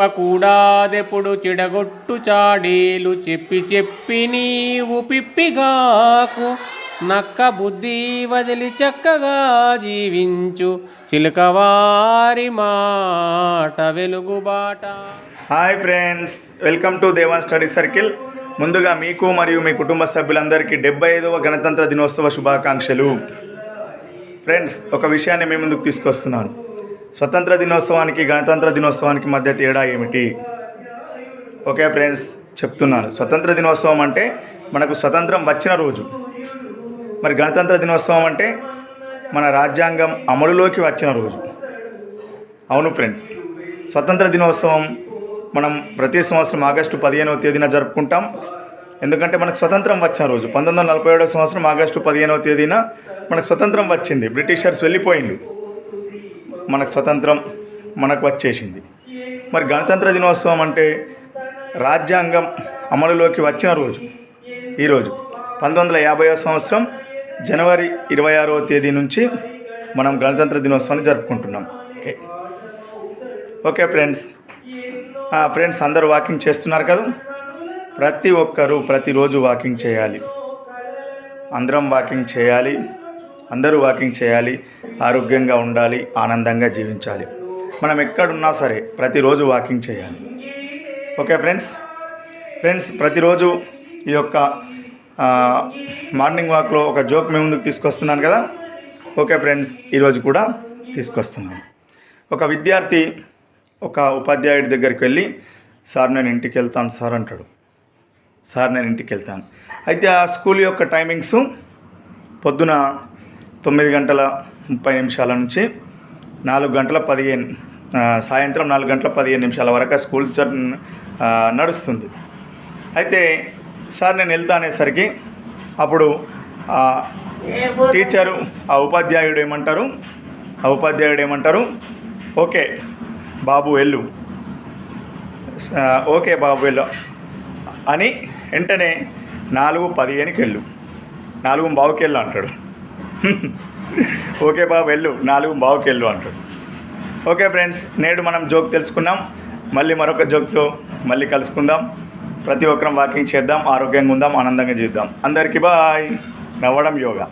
చెప్పకూడాదెప్పుడు చెడగొట్టు చాడీలు చెప్పి చెప్పి నీవు పిప్పిగాకు. నక్క బుద్ధి వదిలి చక్కగా జీవించు. చిలకవారి మాట వెలుగుబాట hi friends welcome to Devan study circle. ముందుగా మీకు మరియు మీ కుటుంబ సభ్యులందరికీ డెబ్బై ఐదవ గణతంత్ర దినోత్సవ శుభాకాంక్షలు. ఫ్రెండ్స్ ఒక విషయాన్ని మీ ముందుకు తీసుకొస్తున్నాను. స్వతంత్ర దినోత్సవానికి గణతంత్ర దినోత్సవానికి మధ్య తేడా ఏమిటి? ఓకే ఫ్రెండ్స్ చెప్తున్నాను. స్వతంత్ర దినోత్సవం అంటే మనకు స్వతంత్రం వచ్చిన రోజు. మరి గణతంత్ర దినోత్సవం అంటే మన రాజ్యాంగం అమలులోకి వచ్చిన రోజు. అవును ఫ్రెండ్స్. స్వతంత్ర దినోత్సవం మనం ప్రతి సంవత్సరం ఆగస్టు పదిహేనవ తేదీన జరుపుకుంటాం. ఎందుకంటే మనకు స్వతంత్రం వచ్చిన రోజు. పంతొమ్మిది వందల నలభై ఏడవ సంవత్సరం ఆగస్టు పదిహేనవ తేదీన మనకు స్వతంత్రం వచ్చింది. బ్రిటిషర్స్ వెళ్ళిపోయింది మనకు స్వతంత్రం మనకు వచ్చేసింది. మరి గణతంత్ర దినోత్సవం అంటే రాజ్యాంగం అమలులోకి వచ్చిన రోజు. ఈరోజు పంతొమ్మిది వందల యాభైవ సంవత్సరం జనవరి ఇరవై ఆరవ తేదీ నుంచి మనం గణతంత్ర దినోత్సవాన్ని జరుపుకుంటున్నాం. ఓకే. Okay friends. ఫ్రెండ్స్ అందరూ వాకింగ్ చేస్తున్నారు కదా? ప్రతి ఒక్కరూ ప్రతిరోజు వాకింగ్ చేయాలి. అందరం వాకింగ్ చేయాలి. అందరూ వాకింగ్ చేయాలి ఆరోగ్యంగా ఉండాలి ఆనందంగా జీవించాలి. మనం ఎక్కడున్నా సరే ప్రతిరోజు వాకింగ్ చేయాలి. Okay friends? ఫ్రెండ్స్ ప్రతిరోజు ఈ యొక్క మార్నింగ్ వాక్లో ఒక జోక్ మీ ముందుకు తీసుకొస్తున్నాను కదా? ఓకే ఫ్రెండ్స్ ఈరోజు కూడా తీసుకొస్తున్నాను. ఒక విద్యార్థి ఒక ఉపాధ్యాయుడి దగ్గరికి వెళ్ళి సార్ నేను ఇంటికి వెళ్తాను సార్ అంటాడు. సార్ నేను ఇంటికి వెళ్తాను. అయితే ఆ స్కూల్ యొక్క టైమింగ్స్ పొద్దున తొమ్మిది గంటల ముప్పై నిమిషాల నుంచి నాలుగు గంటల పదిహేను సాయంత్రం నాలుగు గంటల పదిహేను నిమిషాల వరకు స్కూల్ నడుస్తుంది. అయితే సార్ నేను వెళ్తా అనేసరికి అప్పుడు ఆ టీచరు ఆ ఉపాధ్యాయుడు ఏమంటారు? ఆ ఉపాధ్యాయుడు ఏమంటారు? ఓకే బాబు వెళ్ళు. ఓకే బాబు వెళ్ళు అని వెంటనే నాలుగు పదిహేనుకి వెళ్ళు. నాలుగు బావుకి వెళ్ళు అంటాడు. ఓకే బాబు వెళ్ళు. నాలుగు బావుకి వెళ్ళు అంటాడు. ఓకే ఫ్రెండ్స్ నేడు మనం జోక్ తెలుసుకున్నాం మళ్ళీ మరొక జోక్తో మళ్ళీ కలుసుకుందాం. ప్రతి ఒక్కరం వాకింగ్ చేద్దాం ఆరోగ్యంగా ఉందాం ఆనందంగా చేద్దాం అందరికీ బాయ్. నవ్వడం యోగా.